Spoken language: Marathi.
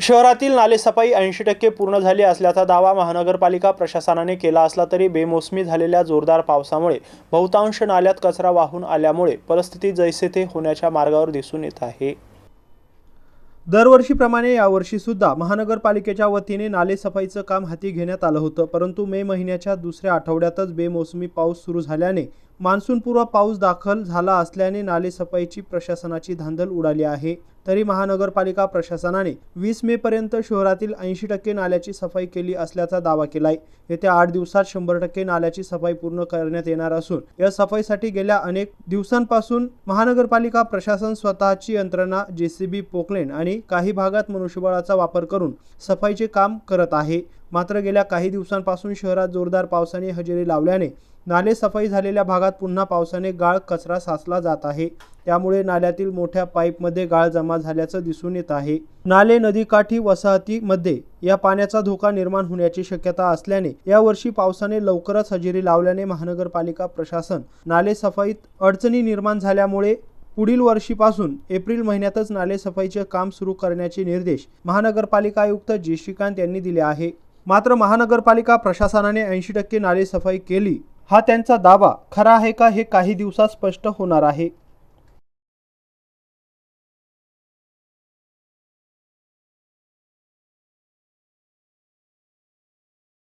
शहरातील नालेसफाई ऐंशी टक्के पूर्ण झाली असल्याचा दावा महानगरपालिका प्रशासनाने केला असला तरी बेमोसमी झालेल्या जोरदार पावसामुळे बहुतांश नाल्यात कचरा वाहून आल्यामुळे परिस्थिती जैसे थे होण्याच्या मार्गावर दिसून येत आहे. दरवर्षीप्रमाणे यावर्षी सुद्धा महानगरपालिकेच्या वतीने नालेसफाईचं काम हाती घेण्यात आलं होतं परंतु मे महिन्याच्या दुसऱ्या आठवड्यातच बेमोसमी पाऊस सुरू झाल्याने मान्सूनपूर्व पाऊस दाखल झाला असल्याने नालेसफाईची प्रशासनाची धांदल उडाली आहे. तरी महानगरपालिका प्रशासनाने वीस मे पर्यंत शहरातील ऐंशी टक्के नाल्याची सफाई केली असल्याचा दावा केलाय. येत्या आठ दिवसात शंभर टक्के नाल्याची सफाई पूर्ण करण्यात येणार असून या सफाईसाठी गेल्या अनेक दिवसांपासून महानगरपालिका प्रशासन स्वतःची यंत्रणा जेसीबी पोकलेन आणि काही भागात मनुष्यबळाचा वापर करून सफाईचे काम करत आहे. मात्र गेल्या काही दिवसांपासून शहरात जोरदार पावसाने हजेरी लावल्याने नाले सफाई झालेल्या भागात पुन्हा पावसाने गाळ कचरा साचला जात आहे. त्यामुळे नाल्यातील मोठ्या पाईपमध्ये गाळ जमा झाल्याचं दिसून येत आहे. नाले नदीकाठी वसाहतीमध्ये या पाण्याचा धोका निर्माण होण्याची शक्यता असल्याने यावर्षी पावसाने लवकरच हजेरी लावल्याने महानगरपालिका प्रशासन नाले सफाईत अडचणी निर्माण झाल्यामुळे पुढील वर्षीपासून एप्रिल महिन्यातच नाले सफाईचे काम सुरू करण्याचे निर्देश महानगरपालिका आयुक्त जी श्रीकांत यांनी दिले आहे. मात्र महानगरपालिका प्रशासनाने ऐंशी टक्के नाले सफाई केली. हा त्यांचा दावा. खरा आहे का हे काही दिवसात स्पष्ट होणार आहे.